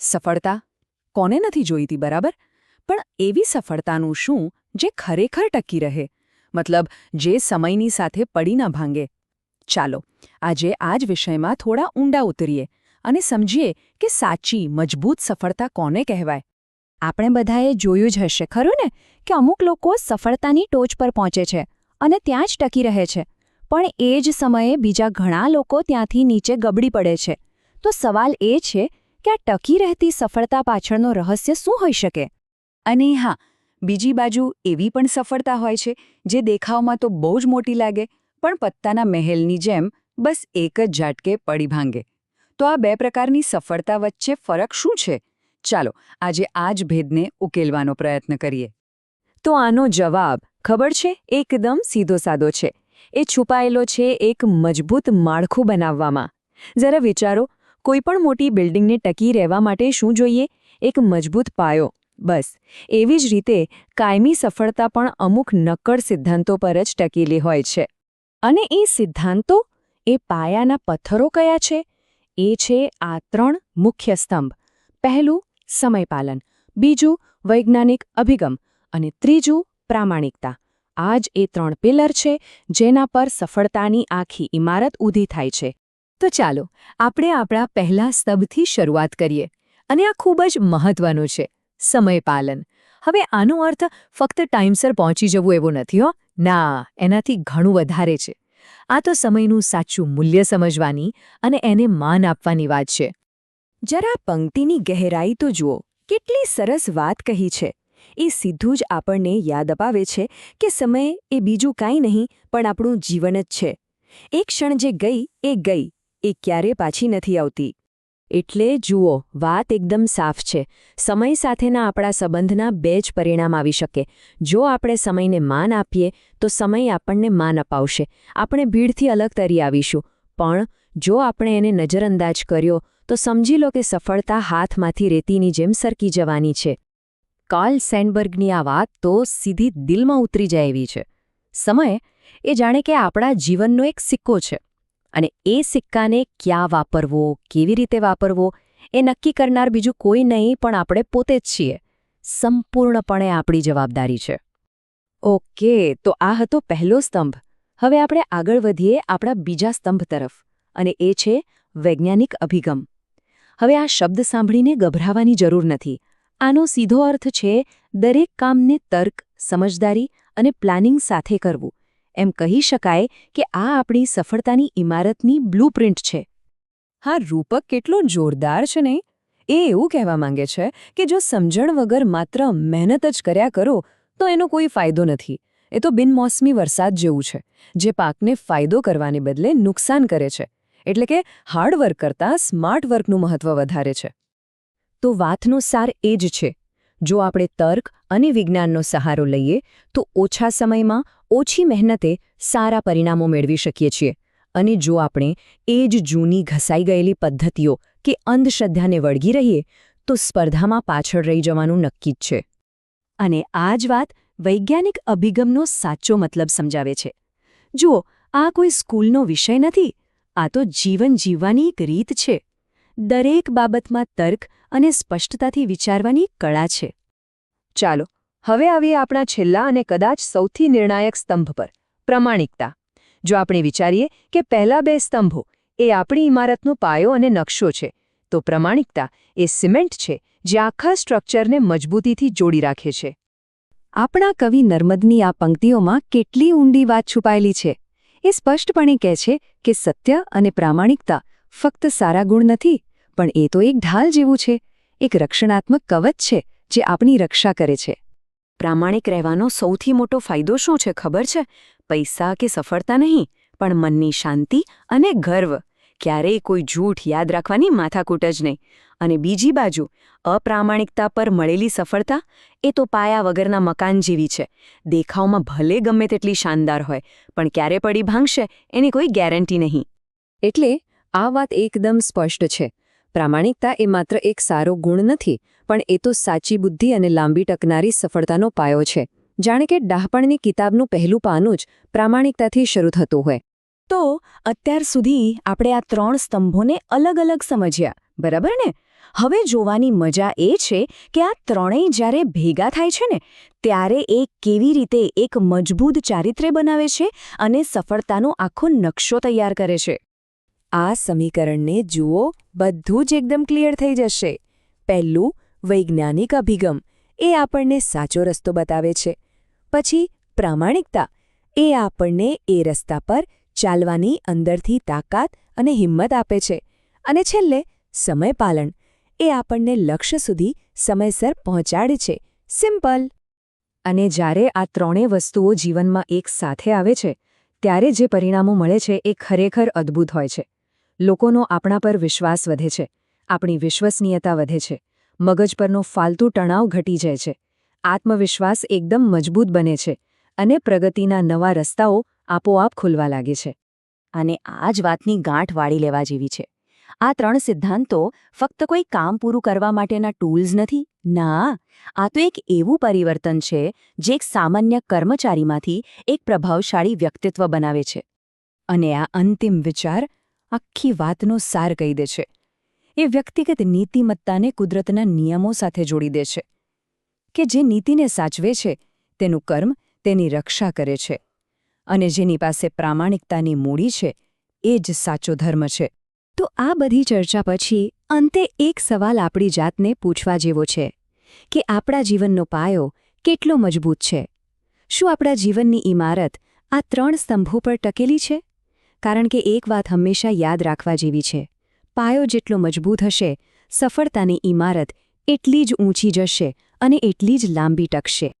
સફળતા કોને નથી જોઈતી, બરાબર? પણ એવી સફળતાનું શું જે ખરેખર ટકી રહે? મતલબ, જે સમયની સાથે પડી ન ભાંગે. ચાલો, આજે આ જ વિષયમાં થોડા ઊંડા ઉતરીએ અને સમજીએ કે સાચી, મજબૂત સફળતા કોને કહેવાય. આપણે બધાએ જોયું જ હશે, ખરું ને? કે અમુક લોકો સફળતાની ટોચ પર પહોંચે છે અને ત્યાં જ ટકી રહે છે. પણ એ જ સમયે બીજા ઘણા લોકો ત્યાંથી નીચે ગબડી પડે છે. તો સવાલ એ છે કે આ ટકી રહેતી સફળતા પાછળનો રહસ્ય શું હોઈ શકે? અને હા, બીજી બાજુ એવી પણ સફળતા હોય છે જે દેખાવમાં તો બહુ જ મોટી લાગે, પણ પત્તાના મહેલની જેમ બસ એક જ ઝાટકે પડી ભાંગે. તો આ બે પ્રકારની સફળતા વચ્ચે ફરક શું છે? ચાલો, આજે આ જ ભેદને ઉકેલવાનો પ્રયત્ન કરીએ. તો આનો જવાબ ખબર છે? એકદમ સીધો સાદો છે. એ છુપાયેલો છે એક મજબૂત માળખું બનાવવામાં. જરા વિચારો કોઈ પણ મોટી બિલ્ડિંગને ટકી રહેવા માટે શું જોઈએ? એક મજબૂત પાયો. બસ. એવી જ રીતે કાયમી સફળતા પણ અમુક નક્કડ સિદ્ધાંતો પર જ ટકેલી હોય છે. અને એ સિદ્ધાંતો, એ પાયાના પથ્થરો કયા છે? એ છે આ ત્રણ મુખ્ય સ્તંભ. પહેલું સમયપાલન બીજું, વૈજ્ઞાનિક અભિગમ. અને ત્રીજું, પ્રામાણિકતા. આ જ એ ત્રણ પિલર છે જેના પર સફળતાની આખી ઇમારત ઊભી થાય છે. તો ચાલો, આપણે આપણા પહેલા સ્તંભથી શરૂઆત કરીએ. અને આ ખૂબ જ મહત્વનું છે સમયપાલન હવે આનો અર્થ ફક્ત ટાઈમસર પહોંચી જવું એવું નથી હો. ના, એનાથી ઘણું વધારે છે. આ તો સમયનું સાચું મૂલ્ય સમજવાની અને એને માન આપવાની વાત છે. જરા પંક્તિની ગહેરાઈ તો જુઓ, કેટલી સરસ વાત કહી છે. એ સીધું જ આપણને યાદ અપાવે છે કે સમય એ બીજું કાંઈ નહીં, પણ આપણું જીવન જ છે. એક ક્ષણ જે ગઈ, એ ગઈ. એ ક્યારે પાછી નથી આવતી. એટલે જુઓ, વાત એકદમ સાફ છે. સમય સાથેના આપણા સંબંધના બે જ પરિણામ આવી શકે. જો આપણે સમયને માન આપીએ, તો સમય આપણને માન અપાવશે. આપણે ભીડથી અલગ તરી આવીશું. પણ જો આપણે એને નજરઅંદાજ કર્યો, તો સમજી લો કે સફળતા હાથમાંથી રેતીની જેમ સરકી જવાની છે. કાર્લ સેન્ડબર્ગની આ વાત તો સીધી દિલમાં ઉતરી જાય એવી છે. સમય એ જાણે કે આપણા જીવનનો એક સિક્કો છે. અને એ સિક્કાને ક્યાં વાપરવો, કેવી રીતે વાપરવો, એ નક્કી કરનાર બીજું કોઈ નહીં, પણ આપણે પોતે જ છીએ. સંપૂર્ણપણે આપણી જવાબદારી છે. ઓકે, તો આ હતો પહેલો સ્તંભ. હવે આપણે આગળ વધીએ આપણા બીજા સ્તંભ તરફ, અને એ છે વૈજ્ઞાનિક અભિગમ. હવે આ શબ્દ સાંભળીને ગભરાવાની જરૂર નથી. આનો સીધો અર્થ છે દરેક કામને તર્ક, સમજદારી અને પ્લાનિંગ સાથે કરવું. એમ કહી શકાય કે આ આપણી સફળતાની ઇમારતની બ્લુપ્રિન્ટ છે. હા, રૂપક કેટલો જોરદાર છે નહીં એ એવું કહેવા માંગે છે કે જો સમજણ વગર માત્ર મહેનત જ કર્યા કરો, તો એનો કોઈ ફાયદો નથી. એ તો બિનમોસમી વરસાદ જેવું છે, જે પાકને ફાયદો કરવાને બદલે નુકસાન કરે છે. એટલે કે હાર્ડવર્ક કરતાં સ્માર્ટ વર્કનું મહત્વ વધારે છે. તો વાતનો સાર એ જ છે જો આપણે તર્ક અને વિજ્ઞાનનો સહારો લઈએ, તો ઓછા સમયમાં ઓછી મહેનતે સારા પરિણામો મેળવી શકીએ છીએ. અને જો આપણે એ જ જૂની ઘસાઈ ગયેલી પદ્ધતિઓ કે અંધશ્રદ્ધાને વળગી રહીએ, તો સ્પર્ધામાં પાછળ રહી જવાનું નક્કી જ છે. અને આ જ વાત વૈજ્ઞાનિક અભિગમનો સાચો મતલબ સમજાવે છે. જુઓ, આ કોઈ સ્કૂલનો વિષય નથી, આ તો જીવન જીવવાની એક રીત છે. દરેક બાબતમાં તર્ક અને સ્પષ્ટતાથી વિચારવાની કળા છે. ચાલો, હવે આવીએ આપણા છેલ્લા અને કદાચ સૌથી નિર્ણાયક સ્તંભ પર, પ્રમાણિકતા. જો આપણે વિચારીએ કે પહેલા બે સ્તંભો એ આપણી ઇમારતનો પાયો અને નકશો છે, તો પ્રમાણિકતા એ સિમેન્ટ છે જે આખા સ્ટ્રક્ચરને મજબૂતીથી જોડી રાખે છે. આપણા કવિ નર્મદની આ પંક્તિઓમાં કેટલી ઊંડી વાત છુપાયેલી છે. એ સ્પષ્ટપણે કહે છે કે સત્ય અને પ્રામાણિકતા ફક્ત સારા ગુણ નથી પણ એ તો એક ઢાલ જેવું છે. એક રક્ષણાત્મક કવચ છે જે આપણી રક્ષા કરે છે. પ્રામાણિક રહેવાનો સૌથી મોટો ફાયદો શું છે ખબર છે? પૈસા કે સફળતા નહીં, પણ મનની શાંતિ અને ગર્વ. ક્યારેય કોઈ જૂઠ યાદ રાખવાની માથાકૂટ જ નહીં. અને બીજી બાજુ, અપ્રામાણિકતા પર મળેલી સફળતા એ તો પાયા વગરના મકાન જેવી છે. દેખાવમાં ભલે ગમે તેટલી શાનદાર હોય, પણ ક્યારે પડી ભાંગશે એની કોઈ ગેરંટી નહીં. એટલે આ વાત એકદમ સ્પષ્ટ છે. પ્રામાણિકતા એ માત્ર એક સારો ગુણ નથી, પણ એ તો સાચી બુદ્ધિ અને લાંબી ટકનારી સફળતાનો પાયો છે. જાણે કે ડાહપણની કિતાબનું પહેલું પાનું જ પ્રામાણિકતાથી શરૂ થતું હોય. તો અત્યાર સુધી આપણે આ ત્રણ સ્તંભોને અલગ અલગ સમજ્યા, બરાબર ને? હવે જોવાની મજા એ છે કે આ ત્રણેય જ્યારે ભેગા થાય છે ને, ત્યારે એ કેવી રીતે એક મજબૂત ચારિત્ર્ય બનાવે છે અને સફળતાનો આખો નકશો તૈયાર કરે છે. આ સમીકરણને જુઓ, બધું જ એકદમ ક્લિયર થઈ જશે. પહેલું, વૈજ્ઞાનિક અભિગમ. એ આપણને સાચો રસ્તો બતાવે છે. પછી, પ્રામાણિકતા. એ આપણને એ રસ્તા પર ચાલવાની અંદરથી તાકાત અને હિંમત આપે છે. અને છેલ્લે સમયપાલન એ આપણને લક્ષ્ય સુધી સમયસર પહોંચાડે છે. સિમ્પલ. અને જ્યારે આ ત્રણેય વસ્તુઓ જીવનમાં એક સાથે આવે છે, ત્યારે જે પરિણામો મળે છે એ ખરેખર અદ્ભુત હોય છે. લોકોનો આપણા પર વિશ્વાસ વધે છે, આપણી વિશ્વસનીયતા વધે છે, મગજ પરનો ફાલતુ તણાવ ઘટી જાય છે, આત્મવિશ્વાસ એકદમ મજબૂત બને છે અને પ્રગતિના નવા રસ્તાઓ આપોઆપ ખુલવા લાગે છે. અને આ જ વાતની ગાંઠ વાળી લેવા જેવી છે. આ ત્રણ સિદ્ધાંતો ફક્ત કોઈ કામ પૂરું કરવા માટેના ટૂલ્સ નથી, ના, આ તો એક એવું પરિવર્તન છે જે એક સામાન્ય કર્મચારીમાંથી એક પ્રભાવશાળી વ્યક્તિત્વ બનાવે છે. અને આ અંતિમ વિચાર આખી વાતનો સાર કહી દે છે. એ વ્યક્તિગત નીતિમત્તાને કુદરતના નિયમો સાથે જોડી દે છે કે જે નીતિને સાચવે છે, તેનું કર્મ તેની રક્ષા કરે છે અને જેની પાસે પ્રામાણિકતાની મૂડી છે, એ જ સાચો ધર્મ છે. તો આ બધી ચર્ચા પછી અંતે એક સવાલ આપણી જાતને પૂછવા જેવો છે કે આપણા જીવનનો પાયો કેટલો મજબૂત છે? શું આપણા જીવનની ઇમારત આ ત્રણ સ્તંભો પર ટકેલી છે? કારણ કે એક વાત હંમેશા યાદ રાખવા જેવી છે. પાયો જેટલો મજબૂત હશે, સફળતાની ઇમારત એટલી જ ઊંચી જશે અને એટલી જ લાંબી ટકશે.